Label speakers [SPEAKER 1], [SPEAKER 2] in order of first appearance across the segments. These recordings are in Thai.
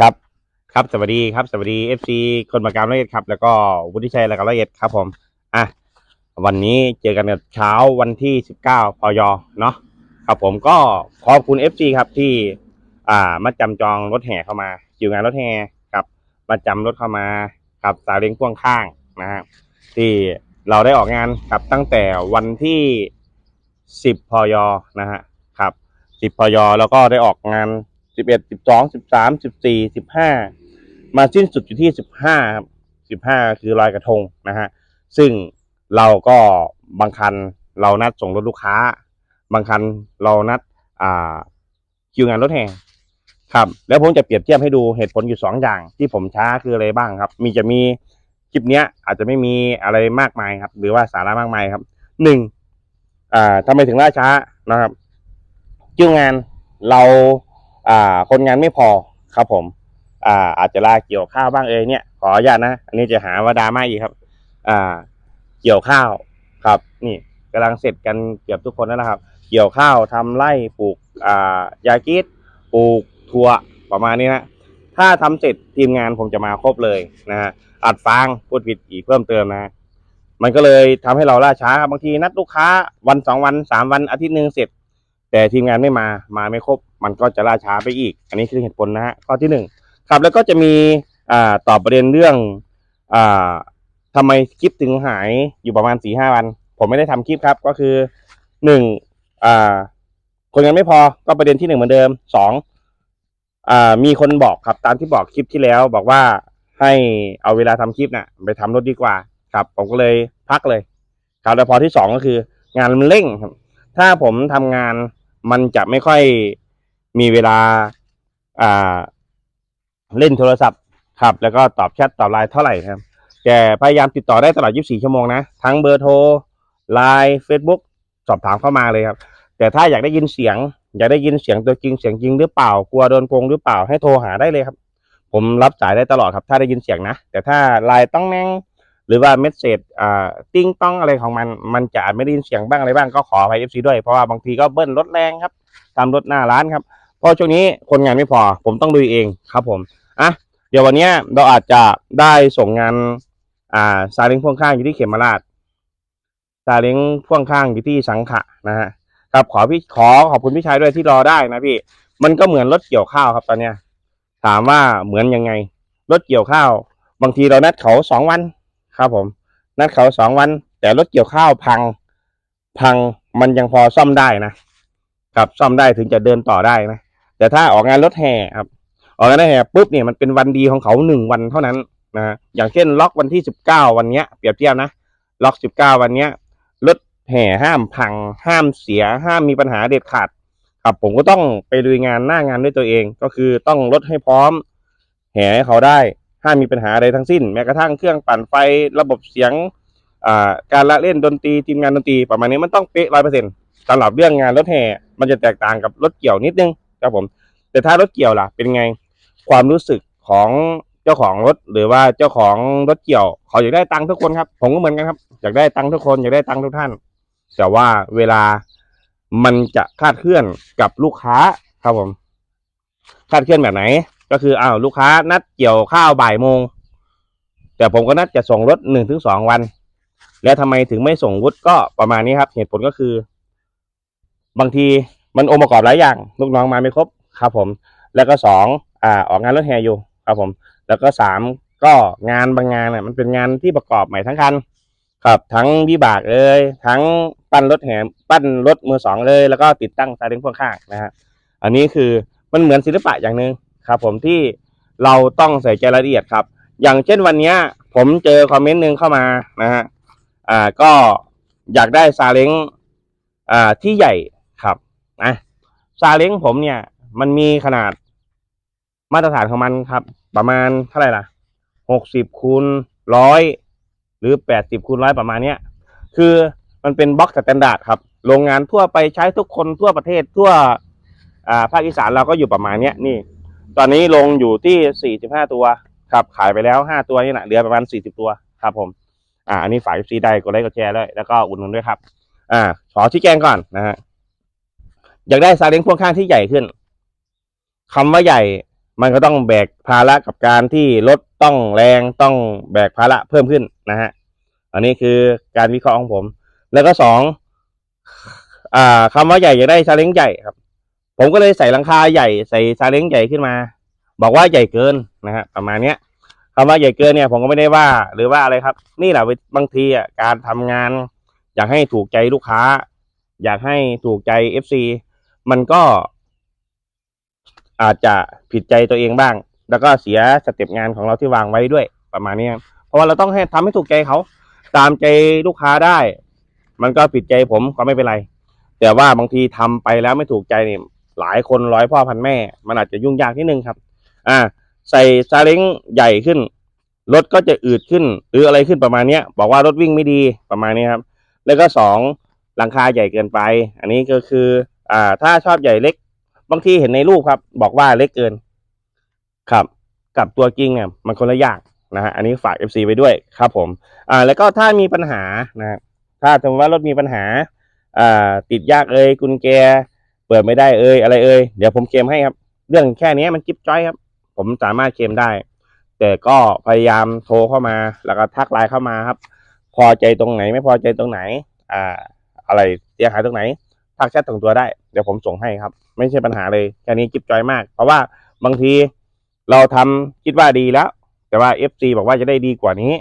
[SPEAKER 1] ครับ ครับสวัสดีครับสวัสดีเอฟซีคนมากรรมละเอียดครับ แล้วก็วุฒิชัยและก็ละเอียดครับ ผมอะวันนี้เจอกันกับเช้าวันที่สิบเก้าพยเนาะครับผมก็ขอบคุณเอฟซีครับที่ อ่ามาจำจองรถแห่เข้ามาคิวงานรถแห่ครับมาจำรถเข้ามากับสายเล้งพ่วงข้างนะฮะที่เราได้ออกงานครับตั้งแต่วันที่สิบพยนะฮะครับสิบพยแล้วก็ได้ออกงาน สิบเอ็ดสิบสองสิบสามสิบสี่สิบห้ามาสิ้นสุดอยู่ที่สิบห้าครับสิบห้าคือลอยกระทงนะฮะซึ่งเราก็บางคันเรานัดส่งรถลูกค้า บางคันเรานัดอ่าคิวงานรถแห่ครับแล้วผมจะเปรียบเทียบให้ดูเหตุผลอยู่สองอย่าง ที่ผมช้าคืออะไรบ้างครับ มีจะมีคลิปเนี้ย อาจจะไม่มีอะไรมากมายครับ หรือว่าสาระมากมายครับหนึ่งอ่าทำไมถึงล่าช้านะครับคิวงานเรา อ่าคนงานไม่พอครับผมอ่าอาจจะลาเกี่ยวข้าวบ้างเอยเนี่ยขออนุญาตนะอันนี้จะหาว่าดราม่าอีกครับ อ่า เกี่ยวข้าวครับ นี่กำลังเสร็จกันเกือบทุกคนแล้วนะครับ เกี่ยวข้าวทำไร่ปลูกอ่ายากิดปลูกถั่วประมาณนี้นะถ้าทำเสร็จทีมงานผมจะมาครบเลยนะฮะอัดฟางพูดผิดอีกเพิ่มเติมนะ มันก็เลยทำให้เราล่าช้าครับบางทีนัดลูกค้าวันสองวันสามวันอาทิตย์หนึ่งเสร็จ แต่ทีมงานไม่มามาไม่ครบ มันก็จะล่าช้าไปอีก อันนี้คือเหตุผลนะฮะข้อที่หนึ่งครับแล้วก็จะมีอ่าตอบประเด็นเรื่องอ่าทำไมคลิปถึงหายอยู่ประมาณสี่ห้าวัน ผมไม่ได้ทำคลิปครับก็คือหนึ่งอ่าคนงานไม่พอก็ประเด็นที่หนึ่งเหมือนเดิมสองอ่ามีคนบอกครับตามที่บอกคลิปที่แล้ว บอกว่าให้เอาเวลาทำคลิปน่ะ ไปทำรถดีกว่าครับ ผมก็เลยพักเลย ครับแล้วพอที่สองก็คือ งานมันเร่งครับ ถ้าผมทำงานมันจะไม่ค่อย มีเวลาอ่าเล่นโทรศัพท์ครับ แล้วก็ตอบแชทตอบไลน์เท่าไหร่ครับ แต่พยายามติดต่อได้ตลอด 24 ชั่วโมงนะ ทั้งเบอร์โทรไลน์ Facebook สอบถามเข้ามาเลยครับ แต่ถ้าอยากได้ยินเสียง อยากได้ยินเสียงตัวจริงเสียงจริงหรือเปล่ากลัวโดนโกงหรือเปล่าให้โทรหาได้เลยครับ ผมรับสายได้ตลอดครับ ถ้าได้ยินเสียงนะ แต่ถ้าไลน์ต้องแน่งหรือว่าเมสเซจอ่าติ้งต้องอะไรของมันมันจะอาจไม่ได้ยินเสียงบ้างอะไรบ้างก็ขออภัยเอฟซีด้วยเพราะว่าบางทีก็เบิ้ลรถแรงครับตามรถหน้าร้านครับ เพราะช่วงนี้คนงานไม่พอ ผมต้องดูเองครับผมอะเดี๋ยววันนี้เราอาจจะได้ส่งงาน อ่าซาเล้งพ่วงข้างอยู่ที่เขมราชซาเล้งพ่วงข้างอยู่ที่สังขะนะฮะครับขอพี่ขอขอบคุณพี่ชายด้วยที่รอได้นะพี่ มันก็เหมือนรถเกี่ยวข้าวครับตอนเนี้ย ถามว่าเหมือนยังไงรถเกี่ยวข้าว บางทีเรานัดเขาสองวันครับผม นัดเขาสองวัน แต่รถเกี่ยวข้าวพัง พังมันยังพอซ่อมได้นะครับซ่อมได้ถึงจะเดินต่อได้นะ แต่ถ้าออกงานรถแห่ครับออกงานรถแห่ปุ๊บเนี่ยมันเป็นวันดีของเขาหนึ่งวันเท่านั้นนะอย่างเช่นล็อกวันที่สิบเก้าวันเนี้ยเปรียบเทียบนะล็อกสิบเก้าวันเนี้ยรถแห่ห้ามพัง ห้ามเสีย ห้ามมีปัญหาเด็ดขาดครับผมก็ต้องไปลุยงานหน้างานด้วยตัวเอง ก็คือต้องรถให้พร้อม แห่ให้เขาได้ห้ามมีปัญหาอะไรทั้งสิ้น แม้กระทั่งเครื่องปั่นไฟระบบเสียงการละเล่นดนตรีทีมงานดนตรีประมาณนี้มันต้องเป๊ะร้อยเปอร์เซ็นต์สำหรับเรื่องงานรถแห่มันจะแตกต่างกับรถเกี่ยวนิดนึง ครับผม แต่ถ้ารถเกี่ยวล่ะ เป็นไงความรู้สึกของเจ้าของรถ หรือว่าเจ้าของรถเกี่ยว เขาอยากได้ตังค์ทุกคนครับ ผมก็เหมือนกันครับ อยากได้ตังค์ทุกคนอยากได้ตังค์ทุกท่าน แต่ว่าเวลามันจะคาดเคลื่อนกับลูกค้าครับผม คาดเคลื่อนแบบไหน ก็คืออ้าวลูกค้านัดเกี่ยวข้าวบ่ายโมง แต่ผมก็นัดจะส่งรถหนึ่งถึงสองวัน แล้วทำไมถึงไม่ส่งวุฒิก็ประมาณนี้ครับ เหตุผลก็คือบางที มันองค์ประกอบหลายอย่าง ลูกน้องมาไม่ครบครับผม แล้วก็สองอ่าออกงานรถแห่อยู่ครับผม แล้วก็สามก็งานบางงานเนี่ยมันเป็นงานที่ประกอบใหม่ทั้งคันครับทั้งวิบากเอ่ยทั้งปั้นรถแห่ปั้นรถมือสองเลยแล้วก็ติดตั้งซาเล้งพ่วงข้างนะฮะอันนี้คือมันเหมือนศิลปะอย่างหนึ่งครับผมที่เราต้องใส่ใจรายละเอียดครับ อย่างเช่นวันนี้ผมเจอคอมเมนต์หนึ่งเข้ามานะฮะอ่าก็อยากได้ซาเล้งอ่าที่ใหญ่ ซาเล้งผมเนี่ย มันมีขนาดมาตรฐานของมันครับ ประมาณเท่าไหร่ล่ะหกสิบคูณร้อยหรือแปดสิบคูณร้อยประมาณเนี้ยคือมันเป็นบล็อกสแตนดาร์ดครับ โรงงานทั่วไปใช้ทุกคนทั่วประเทศทั่วอ่าภาคอีสานเราก็อยู่ประมาณเนี้ยนี่ ตอนนี้ลงอยู่ที่สี่สิบห้าตัวครับ ขายไปแล้วห้าตัวนี่แหละเหลือประมาณสี่สิบตัวครับผม อ่าอันนี้ฝากซีได้กดไลค์กดแชร์ด้วยแล้วก็อุดหนุนด้วยครับ อ่าขอชี้แจงก่อนนะฮะ อยากได้ซาเล้งพ่วงข้างที่ใหญ่ขึ้นคำว่าใหญ่ มันก็ต้องแบกภาระกับการที่รถต้องแรงต้องแบกภาระเพิ่มขึ้นนะฮะ อันนี้คือการวิเคราะห์ของผม แล้วก็สองอ่าคำว่าใหญ่อยากได้ซาเล้งใหญ่ครับ ผมก็เลยใส่หลังคาใหญ่ใส่ซาเล้งใหญ่ขึ้นมา บอกว่าใหญ่เกินนะฮะประมาณเนี้ยคำว่าใหญ่เกินเนี่ยผมก็ไม่ได้ว่าหรือว่าอะไรครับ นี่แหละบางทีอะการทำงาน อยากให้ถูกใจลูกค้า อยากให้ถูกใจเอฟซี มันก็ อาจจะผิดใจตัวเองบ้าง แล้วก็เสียสเต็ปงานของเราที่วางไว้ด้วยประมาณนี้ครับเพราะว่าเราต้องให้ทำให้ถูกใจเขาตามใจลูกค้าได้ มันก็ผิดใจผมก็ไม่เป็นไร แต่ว่าบางทีทำไปแล้วไม่ถูกใจเนี่ยหลายคนร้อยพ่อพันแม่ มันอาจจะยุ่งยากนิดนึงครับ อ่า ใส่ซาเล้งใหญ่ขึ้นรถก็จะอืดขึ้น หรืออะไรขึ้นประมาณเนี้ย บอกว่ารถวิ่งไม่ดีประมาณนี้ครับ แล้วก็สองหลังคาใหญ่เกินไป อันนี้ก็คือ อ่า ถ้าชอบใหญ่เล็ก บางทีเห็นในรูปครับ บอกว่าเล็กเกิน ครับ กับตัวจริงเนี่ยมันคนละอย่างนะฮะอันนี้ฝาก FC ไว้ด้วยครับผม อ่า แล้วก็ถ้ามีปัญหานะฮะถ้าสมมติว่ารถมีปัญหา อ่า ติดยากเอ่ยกุญแจเปิดไม่ได้เอ่ยอะไรเอ่ยเดี๋ยวผมเคลมให้ครับ เรื่องแค่นี้มันจิ๊บจ้อยครับ ผมสามารถเคลมได้ แต่ก็พยายามโทรเข้ามา แล้วก็ทักไลน์เข้ามาครับ พอใจตรงไหนไม่พอใจตรงไหน อ่า อะไรเสียหายตรงไหน ทักแชทตรงตัวได้ เดี๋ยวผมส่งให้ครับ ไม่ใช่ปัญหาเลยแค่นี้จิ๊บจอยมาก เพราะว่าบางทีเราทำคิดว่าดีแล้ว แต่ว่า FC บอกว่าจะได้ดีกว่านี้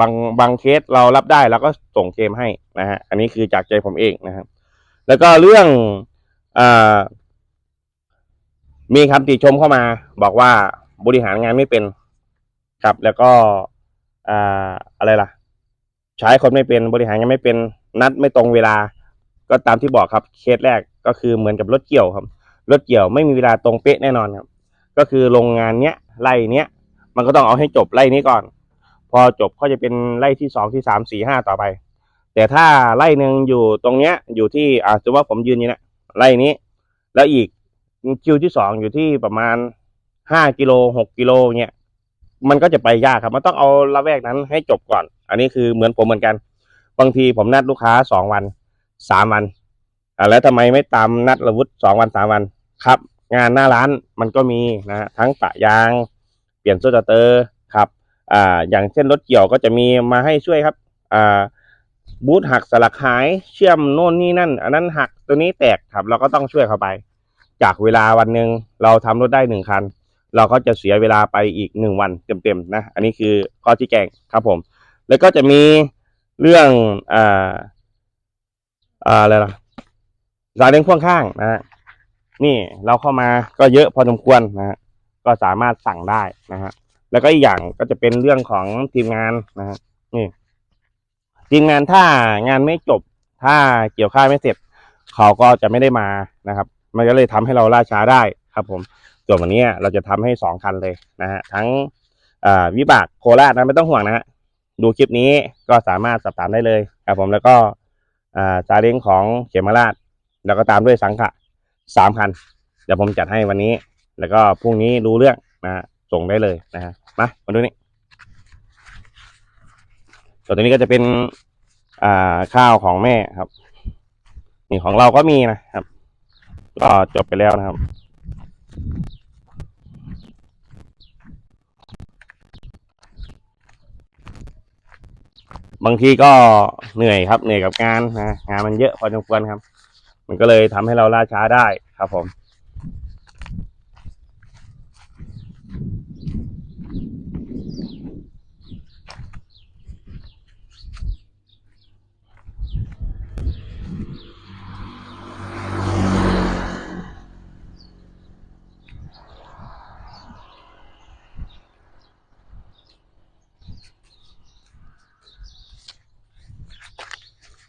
[SPEAKER 1] บางบางเคสเรารับได้เราก็ส่งเคลมให้นะฮะอันนี้คือจากใจผมเองนะครับ แล้วก็เรื่องอมีคำติชมเข้ามา บอกว่าบริหารงานไม่เป็นครับ แล้วก็อ่าอะไรล่ะ ใช้คนไม่เป็นบริหารงานไม่เป็นนัดไม่ตรงเวลา ก็ตามที่บอกครับเคสแรกก็คือเหมือนกับรถเกี่ยวครับ รถเกี่ยวไม่มีเวลาตรงเป๊ะแน่นอนครับ ก็คือโรงงานเนี้ยไล่เนี้ยมันก็ต้องเอาให้จบไล่นี้ก่อน พอจบก็จะเป็นไล่ที่สองที่สามสี่ห้าต่อไป แต่ถ้าไล่หนึ่งอยู่ตรงเนี้ยอยู่ที่อ่าสมมติว่าผมยืนอยู่เนี่ยไล่นี้ แล้วอีกคิวที่สองอยู่ที่ประมาณห้ากิโลหกกิโลเนี่ยมันก็จะไปยากครับ มันต้องเอาละแวกนั้นให้จบก่อน อันนี้คือเหมือนผมเหมือนกัน บางทีผมนัดลูกค้าสองวัน สามวันแล้วทำไมไม่ตามนัดระวุธสองวันสามวันครับ งานหน้าร้านมันก็มีนะฮะทั้งปะยาง เปลี่ยนโซลเตอร์ครับอ่าอย่างเช่นรถเกี่ยวก็จะมีมาให้ช่วยครับอ่าบูทหักสลักหายเชื่อมโน่นนี่นั่น อันนั้นหักตัวนี้แตกครับ เราก็ต้องช่วยเขาไป จากเวลาวันหนึ่งเราทำรถได้หนึ่งคัน เราก็จะเสียเวลาไปอีกหนึ่งวันเต็มๆนะ อันนี้คือข้อที่แกงครับผม แล้วก็จะมีเรื่องอ่า อะไรล่ะสายเลี้ยงพ่วงข้างนะฮะนี่เราเข้ามาก็เยอะพอสมควรนะฮะก็สามารถสั่งได้นะฮะแล้วก็อีกอย่างก็จะเป็นเรื่องของทีมงานนะฮะนี่ทีมงานถ้างานไม่จบ ถ้าเกี่ยวข้าวไม่เสร็จ เขาก็จะไม่ได้มานะครับ มันก็เลยทำให้เราล่าช้าได้ครับ ผมส่วนวันนี้เราจะทำให้สองคันเลยนะฮะทั้งวิบากโคราชนะไม่ต้องห่วงนะฮะดูคลิปนี้ก็สามารถสอบถามได้เลยครับผมแล้วก็ ซาเล้งของเขมราช แล้วก็ตามด้วยสังขะสามคัน เดี๋ยวผมจัดให้วันนี้ แล้วก็พรุ่งนี้รู้เรื่องนะส่งได้เลยนะฮะมามาดูนี่ส่วนตัวนี้ก็จะเป็นอ่าข้าวของแม่ครับ นี่ของเราก็มีนะครับ ก็จบไปแล้วนะครับ บางทีก็เหนื่อยครับเหนื่อยกับงานนะงานมันเยอะพอสมควรครับ มันก็เลยทำให้เราล่าช้าได้ครับผม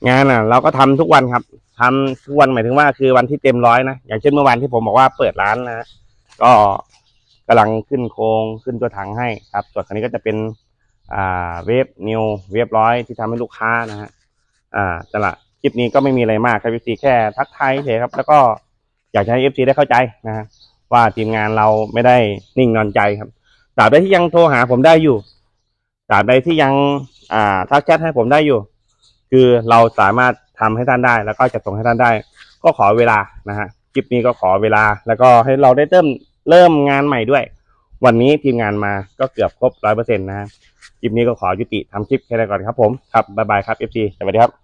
[SPEAKER 1] งานอะ เราก็ทำทุกวันครับทำทุกวันหมายถึงว่าคือวันที่เต็มร้อยนะอย่างเช่นเมื่อวันที่ผมบอกว่าเปิดร้านนะก็กำลังขึ้นโครงขึ้นตัวถังให้ครับส่วนคันนี้ก็จะเป็นอ่าเวฟนิวเวฟร้อยที่ทำให้ลูกค้านะฮะอ่าแต่ละคลิปนี้ก็ไม่มีอะไรมากครับเอฟซีแค่ทักทายเฉยครับ แล้วก็อยากให้เอฟซีได้เข้าใจนะฮะว่าทีมงานเราไม่ได้นิ่งนอนใจครับตราบใดที่ยังโทรหาผมได้อยู่ตราบใดที่ยังอ่าทักแชทให้ผมได้อยู่ คือเราสามารถทำให้ท่านได้ แล้วก็จะส่งให้ท่านได้ ก็ขอเวลานะฮะคลิปนี้ก็ขอเวลา แล้วก็ให้เราได้เริ่มเริ่มงานใหม่ด้วย วันนี้ทีมงานมาก็เกือบครบร้อยเปอร์เซ็นต์นะฮะคลิปนี้ก็ขอยุติทำคลิปแค่นี้ก่อนครับผมครับบ๊ายบายครับ FC สวัสดีครับ